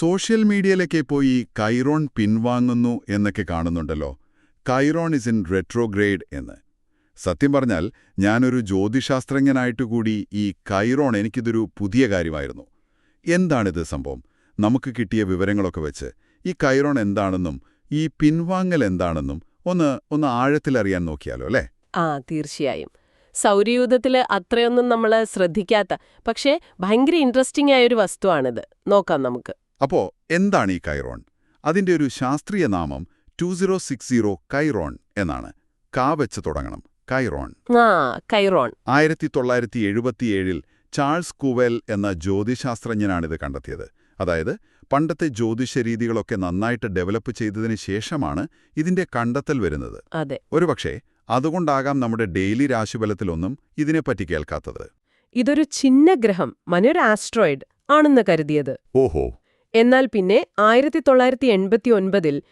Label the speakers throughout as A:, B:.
A: Social മീഡിയയിലൊക്കെ പോയി കൈറോൺ പിൻവാങ്ങുന്നു എന്നൊക്കെ കാണുന്നുണ്ടല്ലോ. കൈറോൺ ഇസ് ഇൻ റെട്രോഗ്രേഡ് എന്ന്. സത്യം പറഞ്ഞാൽ ഞാനൊരു ജ്യോതിശാസ്ത്രജ്ഞനായിട്ട് കൂടി ഈ കൈറോൺ എനിക്കിതൊരു പുതിയ കാര്യമായിരുന്നു. എന്താണിത് സംഭവം? നമുക്ക് കിട്ടിയ വിവരങ്ങളൊക്കെ വെച്ച് ഈ കൈറോൺ എന്താണെന്നും ഈ പിൻവാങ്ങൽ എന്താണെന്നും ഒന്ന് ഒന്ന് ആഴത്തിലറിയാൻ നോക്കിയാലോ അല്ലേ?
B: ആ തീർച്ചയായും. സൗരയൂഥത്തിൽ അത്രയൊന്നും നമ്മൾ ശ്രദ്ധിക്കാത്ത പക്ഷേ ഭയങ്കര ഇൻട്രസ്റ്റിംഗ് ആയൊരു വസ്തുവാണിത്. നോക്കാം നമുക്ക്.
A: അപ്പോ എന്താണ് ഈ കൈറോൺ? അതിന്റെ ഒരു ശാസ്ത്രീയ നാമം two zero six zero Chiron എന്നാണ്. കാ വെച്ച് തുടങ്ങണം. കൈറോൺ.
B: കൈറോൺ.
A: ആയിരത്തി തൊള്ളായിരത്തി എഴുപത്തിയേഴിൽ ചാൾസ് കുവെൽ എന്ന ജ്യോതിശാസ്ത്രജ്ഞനാണിത് കണ്ടെത്തിയത്. അതായത് പണ്ടത്തെ ജ്യോതിഷ രീതികളൊക്കെ നന്നായിട്ട് ഡെവലപ്പ് ചെയ്തതിന് ശേഷമാണ് ഇതിന്റെ കണ്ടെത്തൽ വരുന്നത്.
B: ഒരുപക്ഷെ
A: ഒരുപക്ഷേ അതുകൊണ്ടാകാം നമ്മുടെ ഡെയിലി രാശിഫലത്തിലൊന്നും ഇതിനെപ്പറ്റി കേൾക്കാത്തത്.
B: ഇതൊരു ചിഹ്നഗ്രഹം മനൊരു ആസ്ട്രോയിഡ് ആണെന്ന് കരുതിയത്.
A: ഓഹോ.
B: എന്നാൽ പിന്നെ ആയിരത്തി തൊള്ളായിരത്തി എൺപത്തി ഒൻപതിൽ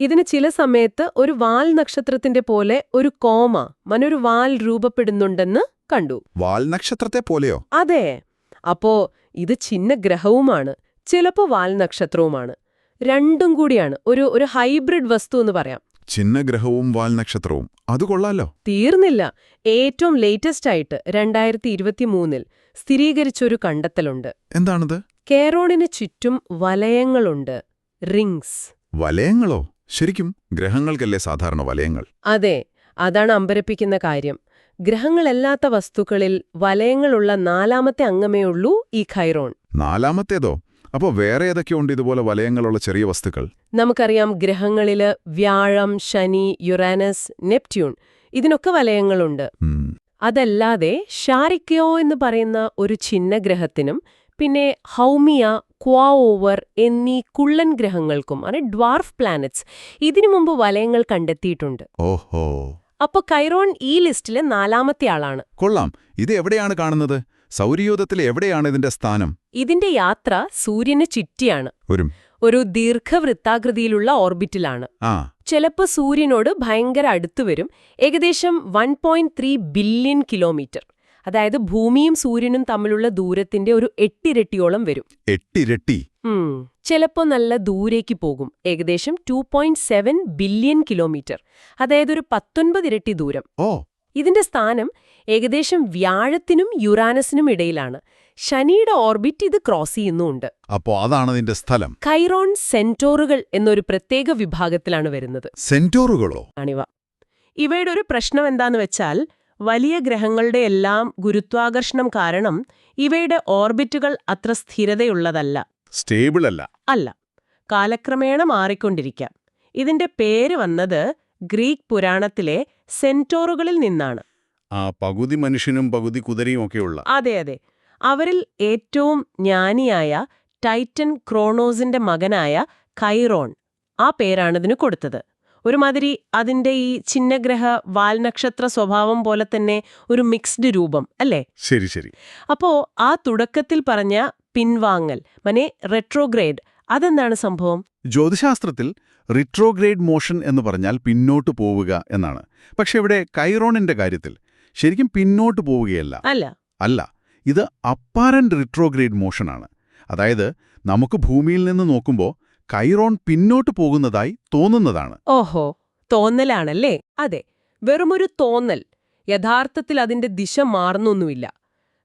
B: ഇതിന് ചില സമയത്ത് ഒരു വാൽ നക്ഷത്രത്തിന്റെ പോലെ ഒരു കോമ മനൊരു വാൽ രൂപപ്പെടുന്നുണ്ടെന്ന് കണ്ടു.
A: വാൽ നക്ഷത്രത്തെ പോലെയോ?
B: അതെ. അപ്പോ ഇത് ചിഹ്നഗ്രഹവുമാണ് ചിലപ്പോ വാൽ നക്ഷത്രവുമാണ്. രണ്ടും കൂടിയാണ്. ഒരു ഒരു ഹൈബ്രിഡ് വസ്തു എന്ന് പറയാം.
A: ചിഹ്നഗ്രഹവും വാൽ നക്ഷത്രവും. അത് കൊള്ളാലോ?
B: തീർന്നില്ല. ഏറ്റവും ലേറ്റസ്റ്റ് ആയിട്ട് രണ്ടായിരത്തി ഇരുപത്തിമൂന്നിൽ സ്ഥിരീകരിച്ചൊരു കണ്ടെത്തലുണ്ട്.
A: എന്താണത്?
B: കേറോണിന് ചുറ്റും വലയങ്ങളുണ്ട് റിങ്സ്.
A: വലയങ്ങളോ? ശരിക്കും ഗ്രഹങ്ങൾക്കല്ലേ സാധാരണ വലയങ്ങൾ?
B: അതെ അതാണ് അമ്പരപ്പിക്കുന്ന കാര്യം. ഗ്രഹങ്ങളല്ലാത്ത വസ്തുക്കളിൽ വലയങ്ങളുള്ള നാലാമത്തെ അംഗമേ ഉള്ളൂ ഈ ഖൈറോൺ.
A: നാലാമത്തേതോ? അപ്പോ വേറെ ഏതൊക്കെയുണ്ട് ഇതുപോലെ വലയങ്ങളുള്ള ചെറിയ വസ്തുക്കൾ?
B: നമുക്കറിയാം ഗ്രഹങ്ങളിൽ വ്യാഴം ശനി യുറാനസ് നെപ്റ്റ്യൂൺ ഇതിനൊക്കെ വലയങ്ങളുണ്ട്. അതല്ലാതെ ഷാരിക്കയോ എന്ന് പറയുന്ന ഒരു ചിഹ്നഗ്രഹത്തിനും പിന്നെ ഹൗമിയ ക്വാഓവർ എന്നീ കുള്ളൻ ഗ്രഹങ്ങൾക്കും ആണ് ഡ്വാർഫ് പ്ലാനറ്റ്സ് ഇതിനു മുമ്പ് വലയങ്ങൾ കണ്ടെത്തിയിട്ടുണ്ട്.
A: ഓഹോ.
B: അപ്പൊ കൈറോൺ ഈ ലിസ്റ്റിലെ നാലാമത്തെ ആളാണ്.
A: കൊള്ളാം. ഇത് എവിടെയാണ് കാണുന്നത്? സൗരയൂഥത്തിൽ എവിടെയാണ് ഇതിന്റെ സ്ഥാനം?
B: ഇതിന്റെ യാത്ര സൂര്യന് ചുറ്റിയാണ്.
A: ഒരു
B: ദീർഘവൃത്താകൃതിയിലുള്ള ഓർബിറ്റിലാണ്. ചിലപ്പോ സൂര്യനോട് ഭയങ്കര അടുത്തു വരും. ഏകദേശം one point three billion kilometre. അതായത് ഭൂമിയും സൂര്യനും തമ്മിലുള്ള ദൂരത്തിന്റെ ഒരു എട്ടിരട്ടിയോളം വരും.
A: എട്ടിരട്ടി.
B: ചിലപ്പോ നല്ല ദൂരേക്ക് പോകും. ഏകദേശം two point seven billion kilometre അതായത് ഒരു പത്തൊൻപത് ഇരട്ടി ദൂരം.
A: ഓ.
B: ഇതിന്റെ സ്ഥാനം ഏകദേശം വ്യാഴത്തിനും യുറാനസിനും ഇടയിലാണ്. ശനിയുടെ ഓർബിറ്റ് ഇത് ക്രോസ് ചെയ്യുന്നുണ്ട്.
A: അപ്പോ അതാണ് അതിന്റെ സ്ഥലം.
B: കൈറോൺ സെന്റോറുകൾ എന്നൊരു പ്രത്യേക വിഭാഗത്തിലാണ് വരുന്നത്.
A: സെന്റോറുകളോ?
B: ആണിവ. ഇവയുടെ ഒരു പ്രശ്നം എന്താന്ന് വെച്ചാൽ വലിയ ഗ്രഹങ്ങളുടെ എല്ലാം ഗുരുത്വാകർഷണം കാരണം ഇവയുടെ ഓർബിറ്റുകൾ അത്ര സ്ഥിരതയുള്ളതല്ല.
A: സ്റ്റേബിൾ അല്ല.
B: അല്ല കാലക്രമേണ മാറിക്കൊണ്ടിരിക്കാം. ഇതിന്റെ പേര് വന്നത് ഗ്രീക്ക് പുരാണത്തിലെ സെന്റോറുകളിൽ നിന്നാണ്.
A: ആ പകുതി മനുഷ്യനും പകുതി കുതിരയും ഒക്കെയുള്ള.
B: അതെ അതെ. അവരിൽ ഏറ്റവും ജ്ഞാനിയായ ടൈറ്റൻ ക്രോണോസിന്റെ മകനായ കൈറോൺ ആ പേരാണിതിന് കൊടുത്തത്. ഒരുമാതിരി അതിന്റെ ഈ ചിഹ്നഗ്രഹ വാൽനക്ഷത്ര സ്വഭാവം പോലെ തന്നെ ഒരു മിക്സ്ഡ് രൂപം അല്ലേ?
A: ശരി ശരി.
B: അപ്പോ ആ തുടക്കത്തിൽ പറഞ്ഞ പിൻവാങ്ങൽ മനെ റെട്രോഗ്രേഡ് അതെന്താണ് സംഭവം?
A: ജ്യോതിശാസ്ത്രത്തിൽ റിട്രോഗ്രേഡ് മോഷൻ എന്ന് പറഞ്ഞാൽ പിന്നോട്ട് പോവുക എന്നാണ്. പക്ഷെ ഇവിടെ കൈറോണിന്റെ കാര്യത്തിൽ ശരിക്കും പിന്നോട്ട് പോവുകയല്ല.
B: അല്ല.
A: അല്ല ഇത് അപ്പാരന്റ് റിട്രോഗ്രേഡ് മോഷനാണ് അതായത് നമുക്ക് ഭൂമിയിൽ നിന്ന് നോക്കുമ്പോൾ കൈറോൺ പിന്നോട്ട് പോകുന്നതായി തോന്നുന്നതാണ്.
B: ഓഹോ തോന്നലാണല്ലേ? അതെ വെറുമൊരു തോന്നൽ. യഥാർത്ഥത്തിൽ അതിന്റെ ദിശ മാറുന്നൊന്നുമില്ല.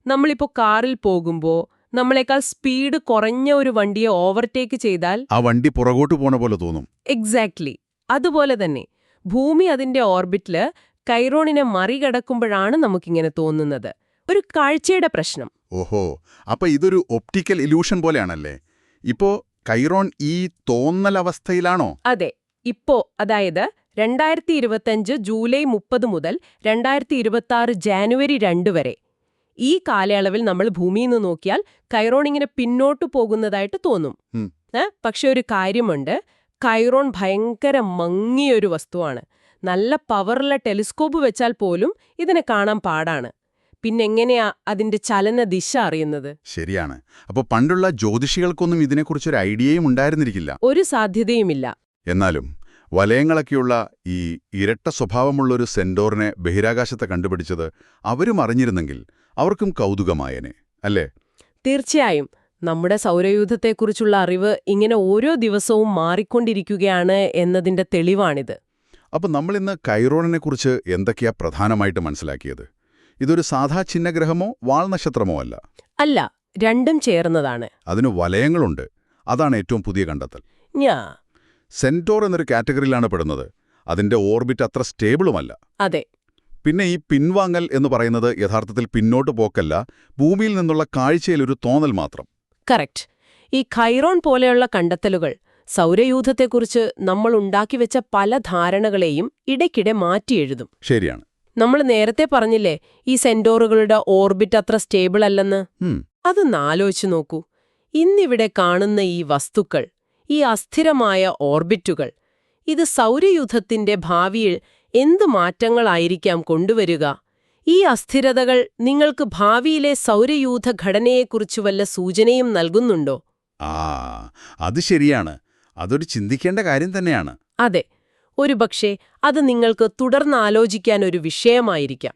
B: നമ്മളിപ്പോ കാറിൽ പോകുമ്പോ നമ്മളെക്കാൾ സ്പീഡ് കുറഞ്ഞ ഒരു വണ്ടിയെ ഓവർടേക്ക് ചെയ്താൽ?
A: ആ വണ്ടി പുറകോട്ട് പോണ പോലെ തോന്നും.
B: എക്സാക്ട്ലി. അതുപോലെ തന്നെ ഭൂമി അതിന്റെ ഓർബിറ്റിൽ കൈറോണിനെ മറികടക്കുമ്പോഴാണ് നമുക്കിങ്ങനെ തോന്നുന്നത്. ഒരു കാഴ്ചയുടെ പ്രശ്നം.
A: ഓഹോ അപ്പൊ ഇതൊരു ഒപ്റ്റിക്കൽ ഇലൂഷൻ പോലെയാണല്ലേ? ഇപ്പോ കൈറോൺ ഈ തോന്നലവസ്ഥയിലാണോ?
B: അതെ. ഇപ്പോ അതായത് രണ്ടായിരത്തി ഇരുപത്തഞ്ച് ജൂലൈ മുപ്പത് മുതൽ രണ്ടായിരത്തി ഇരുപത്തി ജാനുവരി രണ്ട് വരെ. ഈ കാലയളവിൽ നമ്മൾ ഭൂമിയിൽ നിന്ന് നോക്കിയാൽ കൈറോൺ ഇങ്ങനെ പിന്നോട്ട് പോകുന്നതായിട്ട് തോന്നും. പക്ഷെ ഒരു കാര്യമുണ്ട്. കൈറോൺ ഭയങ്കര മങ്ങിയൊരു വസ്തുവാണ്. നല്ല പവറുള്ള ടെലിസ്കോപ്പ് വെച്ചാൽ പോലും ഇതിനെ കാണാൻ പാടാണ്. പിന്നെങ്ങനെയാ അതിന്റെ ചലന ദിശ അറിയുന്നത്?
A: ശരിയാണ്. അപ്പോൾ പണ്ടുള്ള ജ്യോതിഷികൾക്കൊന്നും ഇതിനെക്കുറിച്ചൊരു ഐഡിയയും ഉണ്ടായിരുന്നിരിക്കില്ല.
B: ഒരു സാധ്യതയുമില്ല.
A: എന്നാലും വലയങ്ങളൊക്കെയുള്ള ഈ ഇരട്ട സ്വഭാവമുള്ള ഒരു സെന്റോറിനെ ബഹിരാകാശത്തെ കണ്ടുപിടിച്ചത് അവരും അറിഞ്ഞിരുന്നെങ്കിൽ അവർക്കും കൗതുകമായനെ അല്ലേ?
B: തീർച്ചയായും. നമ്മുടെ സൗരയൂഥത്തെക്കുറിച്ചുള്ള അറിവ് ഇങ്ങനെ ഓരോ ദിവസവും മാറിക്കൊണ്ടിരിക്കുകയാണ് എന്നതിന്റെ തെളിവാണിത്.
A: അപ്പോൾ നമ്മളിന്ന് കൈറോണിനെക്കുറിച്ച് എന്തൊക്കെയാ പ്രധാനമായിട്ട് മനസ്സിലാക്കിയത്? ഇതൊരു സാധാ ചിഹ്നഗ്രഹമോ വാൾനക്ഷത്രമോ അല്ല.
B: അല്ല രണ്ടും ചേർന്നതാണ്.
A: അതിന് വലയങ്ങളുണ്ട്. അതാണ് ഏറ്റവും പുതിയ കണ്ടെത്തൽ.
B: ഞാ.
A: സെന്റോർ എന്നൊരു കാറ്റഗറിയിലാണ് പെടുന്നത്. അതിന്റെ ഓർബിറ്റ് അത്ര സ്റ്റേബിളുമല്ല.
B: അതെ.
A: പിന്നെ ഈ പിൻവാങ്ങൽ എന്ന് പറയുന്നത് യഥാർത്ഥത്തിൽ പിന്നോട്ട് പോക്കല്ല ഭൂമിയിൽ നിന്നുള്ള കാഴ്ചയിലൊരു തോന്നൽ മാത്രം.
B: കറക്റ്റ്. ഈ ഖൈറോൺ പോലെയുള്ള കണ്ടെത്തലുകൾ സൗരയൂഥത്തെക്കുറിച്ച് നമ്മൾ ഉണ്ടാക്കിവെച്ച പല ധാരണകളെയും ഇടയ്ക്കിടെ മാറ്റിയെഴുതും.
A: ശരിയാണ്.
B: നമ്മൾ നേരത്തെ പറഞ്ഞില്ലേ ഈ സെന്റോറുകളുടെ ഓർബിറ്റ് അത്ര സ്റ്റേബിൾ അല്ലെന്ന്? അത് നാലോച്ചു നോക്കൂ. ഇന്നിവിടെ കാണുന്ന ഈ വസ്തുക്കൾ ഈ അസ്ഥിരമായ ഓർബിറ്റുകൾ ഇത് സൗരയൂഥത്തിന്റെ ഭാവിയിൽ എന്തു മാറ്റങ്ങളായിരിക്കാം കൊണ്ടുവരിക? ഈ അസ്ഥിരതകൾ നിങ്ങൾക്ക് ഭാവിയിലെ സൗരയൂഥ ഘടനയെക്കുറിച്ച് വല്ല സൂചനയും നൽകുന്നുണ്ടോ?
A: ആ അത് ശരിയാണ്. അതൊരു ചിന്തിക്കേണ്ട കാര്യം തന്നെയാണ്.
B: അതെ. ഒരുപക്ഷെ അത് നിങ്ങൾക്ക് തുടർന്നാലോചിക്കാൻ ഒരു വിഷയമായിരിക്കാം